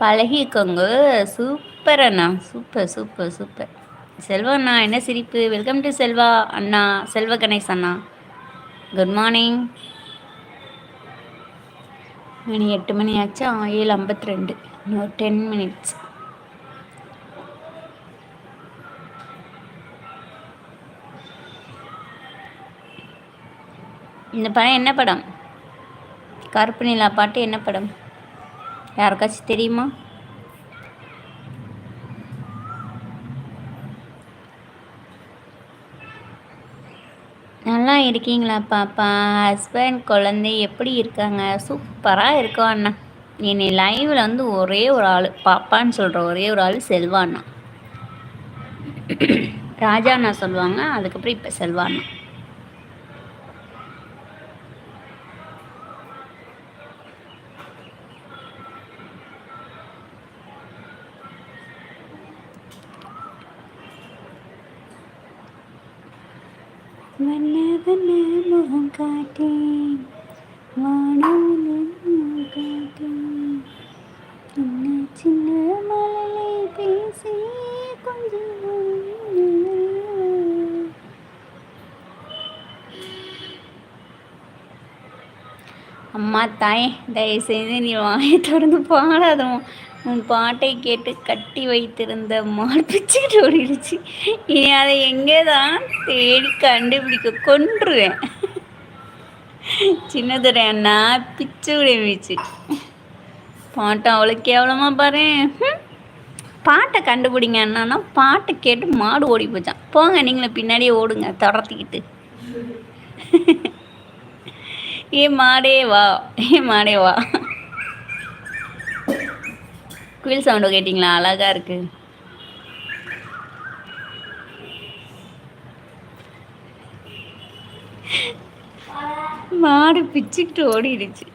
பழகிக்கோங்க. Super அண்ணா. Super super super. Selva அண்ணா என்ன சிரிப்பு? வெல்கம் டு செல்வா அண்ணா செல்வ கணேஷ் அண்ணா. குட் மார்னிங் மணி எட்டு மணி ஆச்சா ஏழு ஐம்பத்தி ரெண்டு இன்னும் டென் மினிட்ஸ் இந்த படம் என்ன படம்? கருப்பு நிலா பாட்டு என்ன படம்? யாருக்காச்சும் தெரியுமா? நல்லா இருக்கீங்களா பாப்பா? ஹஸ்பண்ட் குழந்தை எப்படி இருக்காங்க? சூப்பராக இருக்கோம் அண்ணா. என்னை லைவில் வந்து ஒரே ஒரு ஆள் பாப்பான்னு சொல்கிற ஒரே ஒரு ஆள் செல்வாண்ணா ராஜா அண்ணா சொல்லுவாங்க அதுக்கப்புறம் இப்போ செல்வாண்ணா வண்ண வண்ண முகம் காட்டேன். வானம் காட்டேன். சின்ன சின்ன மழலை பேசி கொஞ்சம் அம்மா தாயே தயவுசெய்து நீ வாயை திறந்து பாடாதவும் உன் பாட்டை கேட்டு கட்டி வைத்திருந்த மாடு ஓடிடுச்சு. இனி அதை எங்கே தான் தேடி கண்டுபிடிக்க கொன்றுவேன். சின்னதுரை அண்ணா பிச்சு விடுவிச்சு பாட்டை அவ்வளோ கேவலமாக பாரு. பாட்டை கண்டுபிடிங்க என்னன்னா பாட்டை கேட்டு மாடு ஓடி போச்சான் போங்க நீங்களும் பின்னாடியே ஓடுங்க தொடர்த்திக்கிட்டு ஏ மாடே வா ஏ மாடே வா. குயில் சவுண்டு கேட்டிங்களா? அழகாக இருக்குது மாடு பிச்சுக்கிட்டு ஓடிடுச்சு.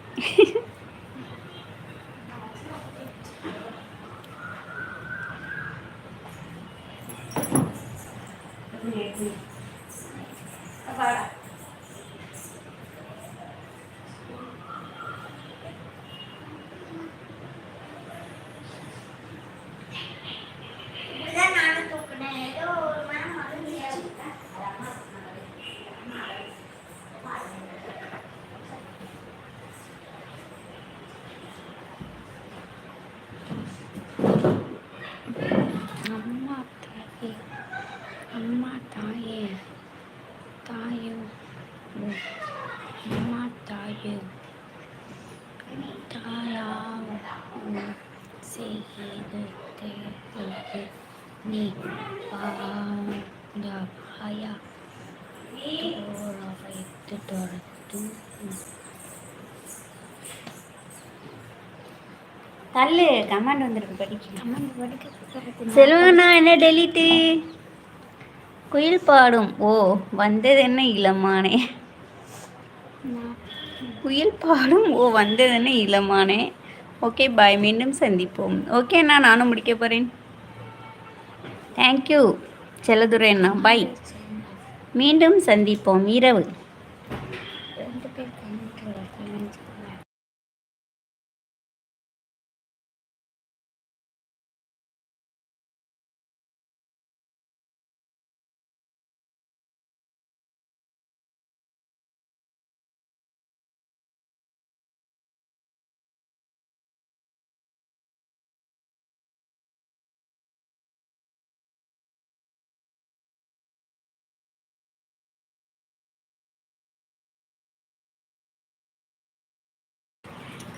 நீ பாயா வைத்து தொடர்ந்து தள்ளு கமாண்ட் வந்திருக்கு படிக்க. கமாண்ட் படிக்க செல்வனா என்ன டெலிட்டு குயில் பாடும். ஓ வந்தது என்ன இளமானே? குயில் பாடும். ஓ வந்தது என்ன இளமானே? ஓகே பாய் மீண்டும் சந்திப்போம். ஓகே நானும் முடிக்க போகிறேன் தேங்க்யூ செல்லதுரை அண்ணா. பாய் மீண்டும் சந்திப்போம். இரவு.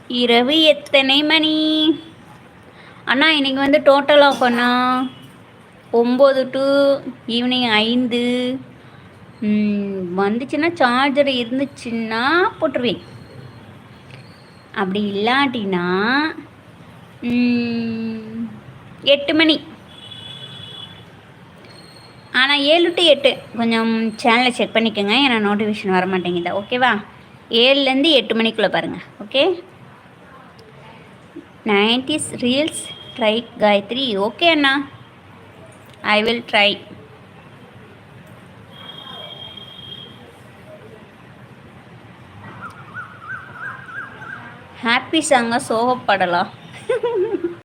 இரவு எத்தனை மணி? அண்ணா இன்றைக்கி வந்து டோட்டல் ஆஃப் அண்ணா ஒம்பது டு ஈவினிங் ஐந்து. வந்துச்சுன்னா சார்ஜர் இருந்துச்சுன்னா போட்டுருவேன். அப்படி இல்லாட்டினா எட்டு மணி. ஆனால் ஏழு டு எட்டு. கொஞ்சம் சேனலை செக் பண்ணிக்கோங்க. ஏன்னா நோட்டிஃபிகேஷன் வர மாட்டேங்குதா ஓகேவா ஏழுலேருந்து எட்டு மணிக்குள்ளே பாருங்கள் okay? Nineties reels try Gayathri. Okay Anna. I will try happy சாங்காக சோகப்படலாம்.